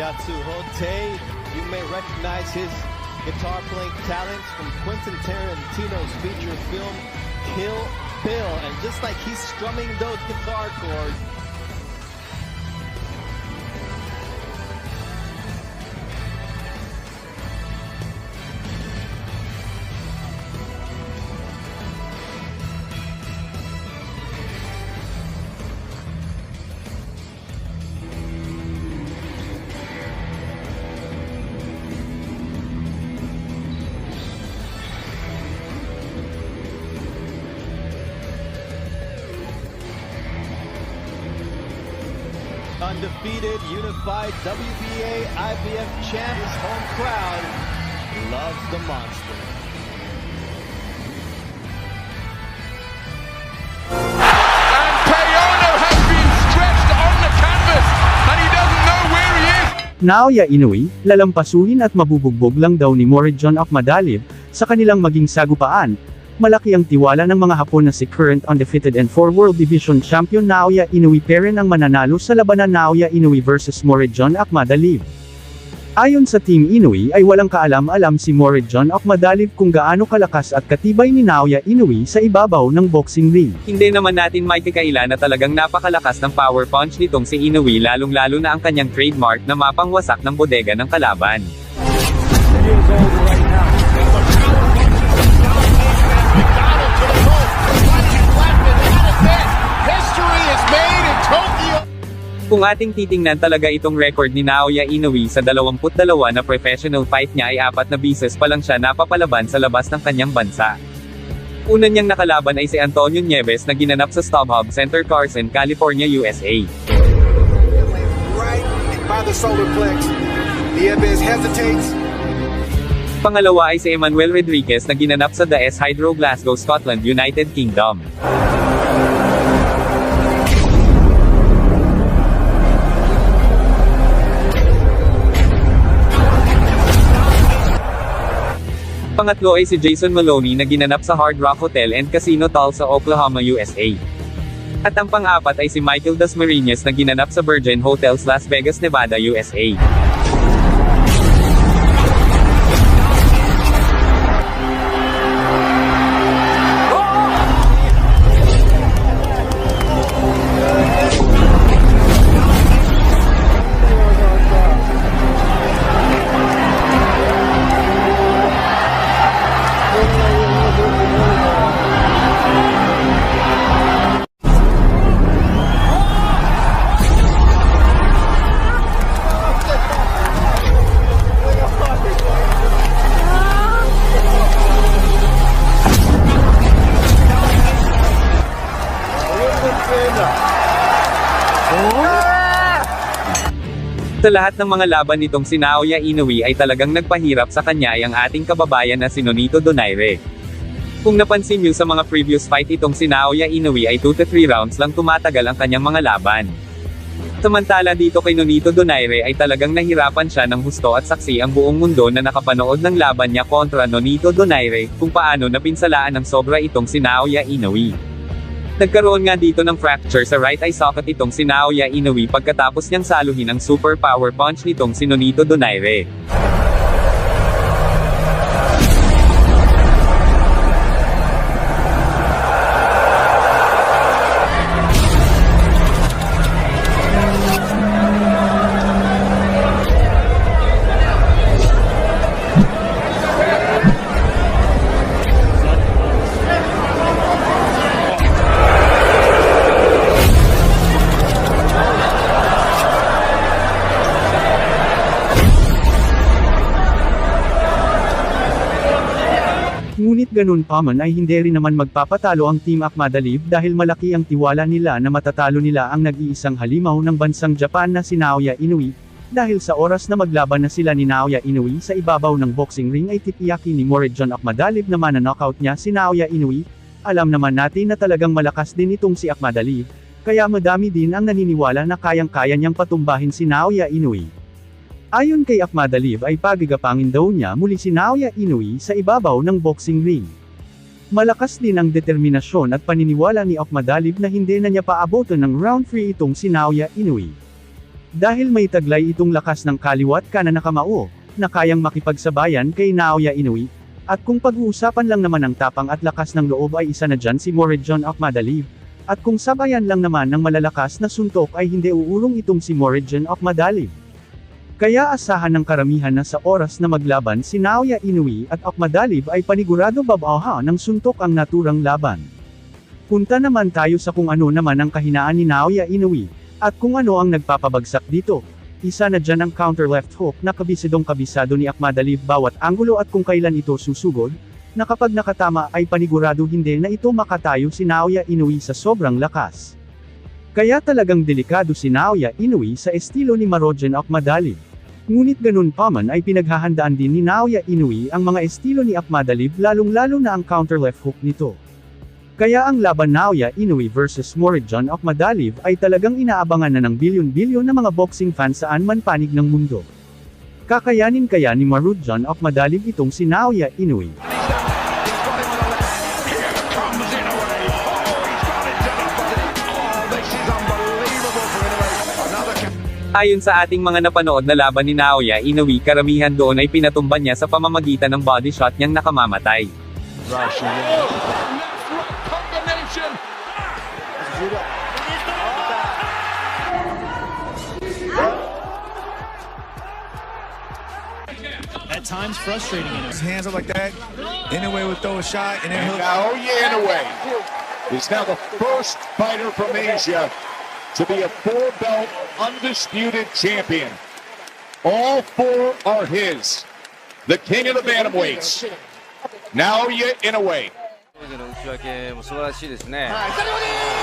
Ayatsu Hote. You may recognize his guitar playing talents from Quentin Tarantino's feature film Kill Bill. And just like he's strumming those guitar chords, undefeated, unified WBA IBF champ, his home crowd loves the monster. And Payono has been stretched on the canvas, and he doesn't know where he is. Naoya Inoue, lalampasuhin at mabubugbog lang daw ni Morijon Akmadalib, sa kanilang maging sagupaan. Malaki ang tiwala ng mga Hapon na si current undefeated and 4 World Division Champion Naoya Inoue Peren ang mananalo sa labanan Naoya Inoue vs Morijon Akmadalib. Ayon sa Team Inoue ay walang kaalam-alam si Morijon Akmadalib kung gaano kalakas at katibay ni Naoya Inoue sa ibabaw ng boxing ring. Hindi naman natin maitikaila na talagang napakalakas ng power punch nitong si Inoue lalong-lalo na ang kanyang trademark na mapangwasak ng bodega ng kalaban. Kung ating titingnan talaga itong record ni Naoya Inoue sa 22 na professional fight niya ay apat na bises pa lang siya napapalaban sa labas ng kanyang bansa. Una niyang nakalaban ay si Antonio Nieves na ginanap sa StubHub Center Carson, California, USA. Pangalawa ay si Emmanuel Rodriguez na ginanap sa The S Hydro Glasgow, Scotland, United Kingdom. Pangatlo ay si Jason Maloney na ginanap sa Hard Rock Hotel and Casino Tulsa, Oklahoma, USA. At ang pang-apat ay si Michael Dasmariñas na ginanap sa Virgin Hotels Las Vegas, Nevada, USA. Sa lahat ng mga laban nitong si Naoya Inoue ay talagang nagpahirap sa kanya ay ang ating kababayan na si Nonito Donaire. Kung napansin niyo sa mga previous fight itong si Naoya Inoue ay 2 to 3 rounds lang tumatagal ang kanyang mga laban. Samantala dito kay Nonito Donaire ay talagang nahirapan siya ng husto at saksi ang buong mundo na nakapanood ng laban niya kontra Nonito Donaire, kung paano napinsalaan ng sobra itong si Naoya Inoue. Nagkaroon nga dito ng fracture sa right eye socket itong si Naoya Inoue pagkatapos niyang saluhin ang super power punch nitong si Nonito Donaire. Ngunit ganun pa man ay hindi rin naman magpapatalo ang Team Akmadalib dahil malaki ang tiwala nila na matatalo nila ang nag-iisang halimaw ng bansang Japan na si Naoya Inoue, dahil sa oras na maglaban na sila ni Naoya Inoue sa ibabaw ng boxing ring ay tipiyaki ni Morijon Akmadalib na mananockout niya si Naoya Inoue, alam naman natin na talagang malakas din itong si Akmadalib, kaya madami din ang naniniwala na kayang-kaya niyang patumbahin si Naoya Inoue. Ayon kay Akmadalib ay pagigapangin daw niya muli si Naoya Inoue sa ibabaw ng boxing ring. Malakas din ang determinasyon at paniniwala ni Akmadalib na hindi na niya paabotin ng round 3 itong si Naoya Inoue. Dahil may taglay itong lakas ng kaliwat kanan na kamao, na kayang makipagsabayan kay Naoya Inoue, at kung pag-uusapan lang naman ang tapang at lakas ng loob ay isa na dyan si Moredjon Okmadaliv. At kung sabayan lang naman ng malalakas na suntok ay hindi uurong itong si Moredjon Okmadaliv. Kaya asahan ng karamihan na sa oras na maglaban si Naoya Inoue at Okmadaliv ay panigurado babaha ng suntok ang naturang laban. Punta naman tayo sa kung ano naman ang kahinaan ni Naoya Inoue, at kung ano ang nagpapabagsak dito. Isa na dyan ang counter left hook na kabisidong kabisado ni Akmadaliv bawat anggulo at kung kailan ito susugod, na kapag nakatama ay panigurado hindi na ito makatayo si Naoya Inoue sa sobrang lakas. Kaya talagang delikado si Naoya Inoue sa estilo ni Marojen Akmadaliv. Ngunit ganun pa man ay pinaghahandaan din ni Naoya Inoue ang mga estilo ni Akmadaliv lalong-lalo na ang counter left hook nito. Kaya ang laban Naoya Inoue versus Moridjon Okmadaliv ay talagang inaabangan na ng bilyon-bilyon na mga boxing fans saan man panig ng mundo. Kakayanin kaya ni Marudjon Okmadaliv itong si Naoya Inoue. Ayon sa ating mga napanood na laban ni Naoya Inoue karamihan doon ay pinatumba niya sa pamamagitan ng body shot niyang nakamamatay. At times frustrating in His hands up like that. Anyway, would throw a shot and then he'll. now Yanaway is now the first fighter from Asia to be a four-belt undisputed champion. All four are his. The king of the bantamweights. Naoya Inoue. の内訳も素晴らしいですね。井上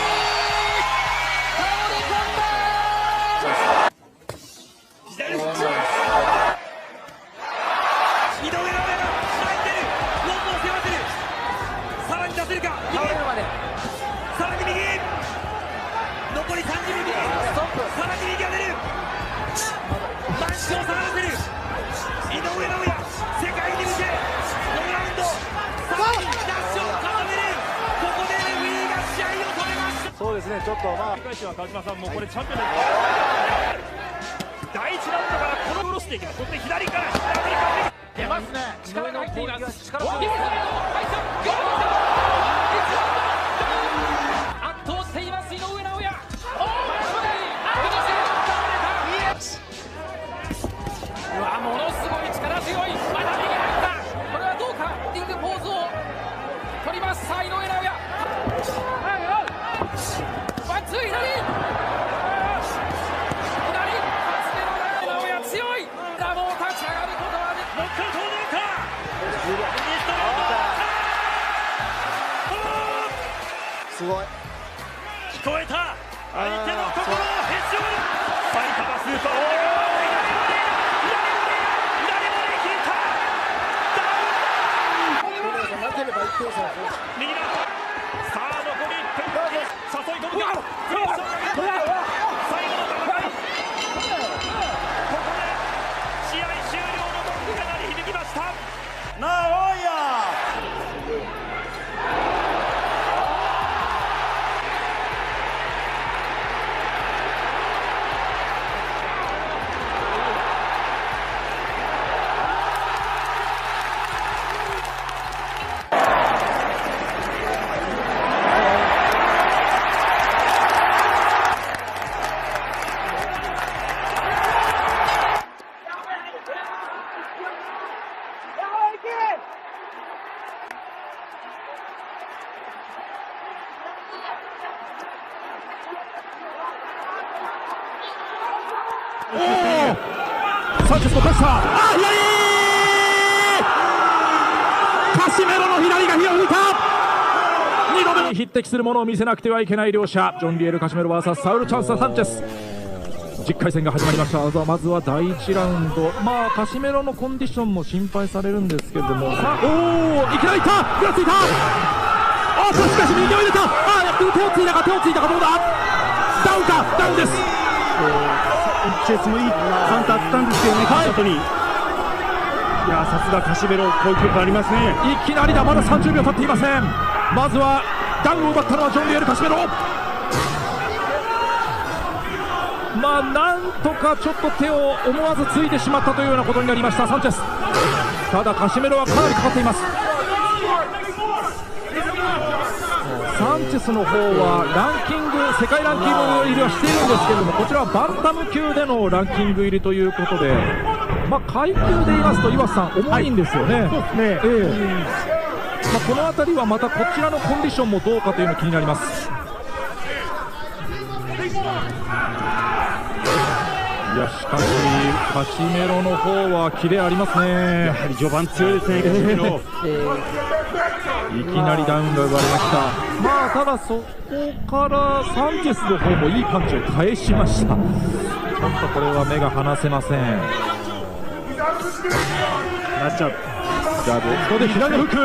ちょっとまあ繰り返しは川島さんもうこれチャンピオンです。第1ラウンドからこのクロスでいきます。そして左から左から出ます。ね力が入っています。力が入っています聞こえた。相手の心をへし折る。埼玉スーパーボレー左ボレー左ボレー切ったダウン右ださあ残り1分誘い込むかサンチェスのプレッシャー。あ左カシメロの左が火を吹いた。二度目に匹敵するものを見せなくてはいけない両者。ジョン・リエル・カシメロ VS サウル・チャンス・サンチェス。10回戦が始まりました。まずはまずは第1ラウンド。まあカシメロのコンディションも心配されるんですけども。さおおいきなりいった。ぐらついた。あしかし右を入れた。あ手をついたか手をついたかどうだ。ダウンかダウンです。チェスもいいカウンターつったんですけどね、はい、後に。いやさすがカシメロ、攻撃力ありますね。いきなりだ、まだ30秒経っていません。まずはダウンを奪ったのはジョン・リエル・カシメロ。まあなんとかちょっと手を思わずついてしまったというようなことになりましたサンチェスただカシメロはかなりかかっていますサンチェスの方はランキング世界ランキング入りはしているんですけれどもこちらはバンタム級でのランキング入りということでまあ階級で言いますと岩瀬さん重いんですよね、そうですね。ええ。まあ、この辺りはまたこちらのコンディションもどうかというの気になりますいやしかしカシメロの方はキレありますね。やはり序盤強いですね、カシメロ。いきなりダウンが生まれました。まあただそこからサンチェスの方もいいパンチを返しました。ちょっとこれは目が離せません。なっちゃう。ジャブここで左のフック。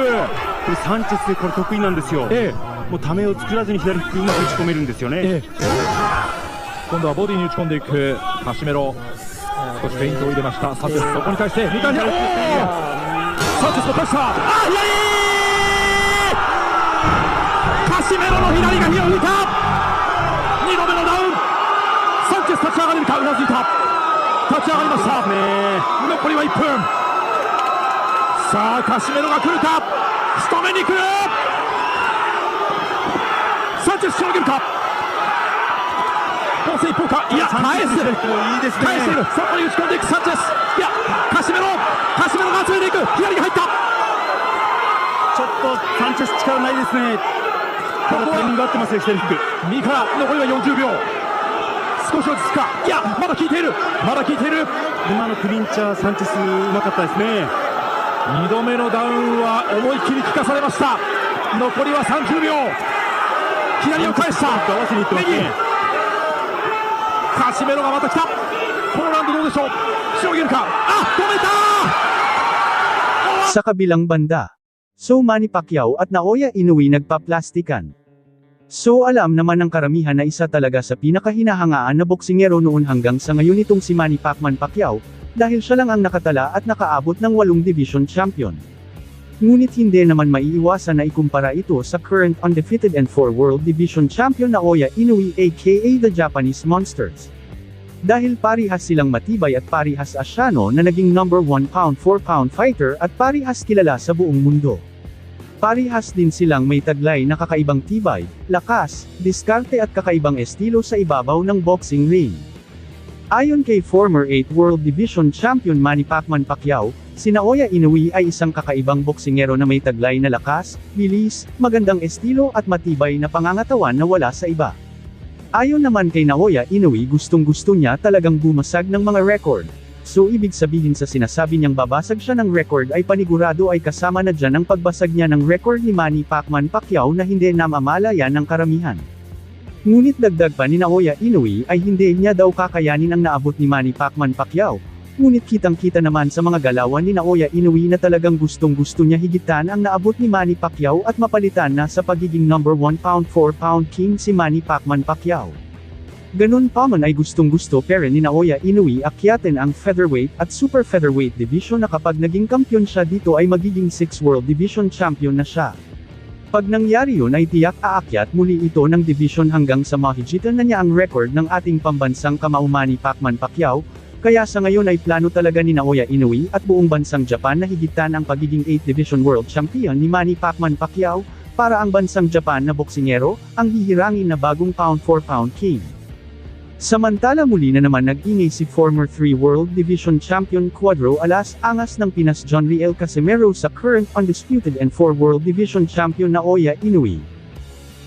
これサンチェスこれ得意なんですよ。え。もうためを作らずに左フックうまく打ち込めるんですよね。ええ今度はボディに打ち込んでいく。カシメロ。少しフェイントを入れました。サチェスそこに対して2回目おーサチェスの返したあ左カシメロの左が火を吹いた。2度目のダウン。サンチェス立ち上がれるか？うなずいた。立ち上がりました。残りは1分。さあカシメロが来るか？仕留めに来る。サンチェスしのげるか？コース一方かいや返すいいですね。返している。そこに打ち込んでいく。サンチェス。いやカシメロ。カシメロが集めていく。左が入った。ちょっとサンチェス力ないですね。ただタイミング合ってますよ、左フック。右から残りは40秒。少し落ち着くか。いやまだ効いている。まだ効いている。今のクリンチャー、サンチェスうまかったですね。2度目のダウンは思い切り効かされました。残りは30秒。左を返した。合カシメロがまた来たポーランドどうでしょうしのげるかあ止めた Sa kabilang banda, So Manny Pacquiao at Naoya Inoue nagpa-plastikan. So alam naman ng karamihan na isa talaga sa pinakahinahangaan na boksingero noon hanggang sa ngayon itong si Manny Pacman Pacquiao, dahil siya lang ang nakatala at nakaabot ng walong division champion. Ngunit hindi naman maiiwasan na ikumpara ito sa current undefeated and 4 world division champion Naoya Inoue aka the Japanese Monsters. Dahil parihas silang matibay at parihas asyano na naging number 1 pound 4 pound fighter at parihas kilala sa buong mundo. Parihas din silang may taglay na kakaibang tibay, lakas, diskarte at kakaibang estilo sa ibabaw ng boxing ring. Ayon kay former 8 World Division Champion Manny Pacman Pacquiao, si Naoya Inoue ay isang kakaibang boksingero na may taglay na lakas, bilis, magandang estilo at matibay na pangangatawan na wala sa iba. Ayon naman kay Naoya Inoue gustong gusto niya talagang bumasag ng mga record. So ibig sabihin sa sinasabi niyang babasag siya ng record ay panigurado ay kasama na dyan ang pagbasag niya ng record ni Manny Pacman Pacquiao na hindi namamalayan ng karamihan. Ngunit dagdag pa ni Naoya Inoue ay hindi niya daw kakayanin ang naabot ni Manny Pacman Pacquiao. Ngunit kitang-kita naman sa mga galawan ni Naoya Inoue na talagang gustong gusto niya higitan ang naabot ni Manny Pacquiao at mapalitan na sa pagiging number 1 pound 4 pound king si Manny Pacman Pacquiao. Ganun pa man ay gustong gusto pero ni Naoya Inoue akyatin ang featherweight at super featherweight division na kapag naging kampiyon siya dito ay magiging 6 world division champion na siya. Pag nangyari yun ay tiyak aakyat muli ito ng division hanggang sa mahigitan na niya ang record ng ating pambansang kamao Manny Pacman Pacquiao, kaya sa ngayon ay plano talaga ni Naoya Inoue at buong bansang Japan na higitan ang pagiging 8 Division World Champion ni Manny Pacman Pacquiao, para ang bansang Japan na boksingero, ang hihirangin na bagong pound for pound king. Samantala muli na naman nag-ingay si former 3 World Division Champion Quadro Alas Angas ng Pinas John Riel Casimero sa current undisputed and 4 World Division Champion Naoya Inoue.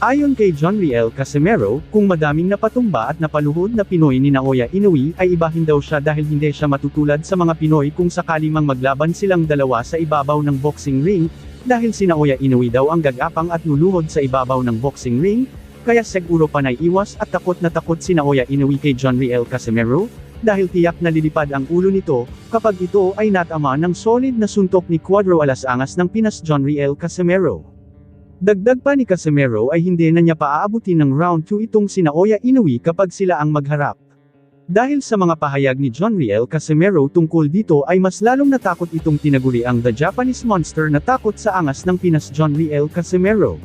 Ayon kay John Riel Casimero, kung madaming napatumba at napaluhod na Pinoy ni Naoya Inoue ay ibahin daw siya dahil hindi siya matutulad sa mga Pinoy kung sakali mang maglaban silang dalawa sa ibabaw ng boxing ring, dahil si Naoya Inoue daw ang gagapang at luluhod sa ibabaw ng boxing ring, kaya siguro panay iwas at takot na takot si Naoya Inoue kay John Riel Casimero, dahil tiyak na lilipad ang ulo nito, kapag ito ay natama ng solid na suntok ni Quadro Alas Angas ng Pinas John Riel Casimero. Dagdag pa ni Casimero ay hindi na niya paaabutin ng round 2 itong si Naoya Inoue kapag sila ang magharap. Dahil sa mga pahayag ni John Riel Casimero tungkol dito ay mas lalong natakot itong tinaguri ang The Japanese Monster na takot sa angas ng Pinas John Riel Casimero.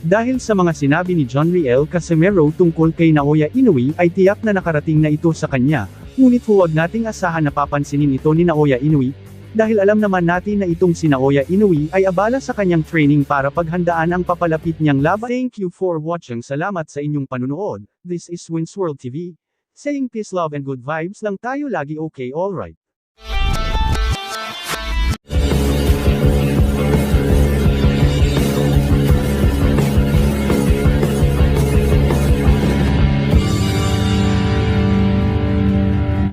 Dahil sa mga sinabi ni John Riel Casimero tungkol kay Naoya Inoue ay tiyak na nakarating na ito sa kanya, ngunit huwag nating asahan na papansinin ito ni Naoya Inoue, dahil alam naman natin na itong si Naoya Inoue ay abala sa kanyang training para paghandaan ang papalapit niyang laban. Thank you for watching. Salamat sa inyong panunood, this is Wins World TV, saying peace love and good vibes lang tayo. Lagi okay. Alright.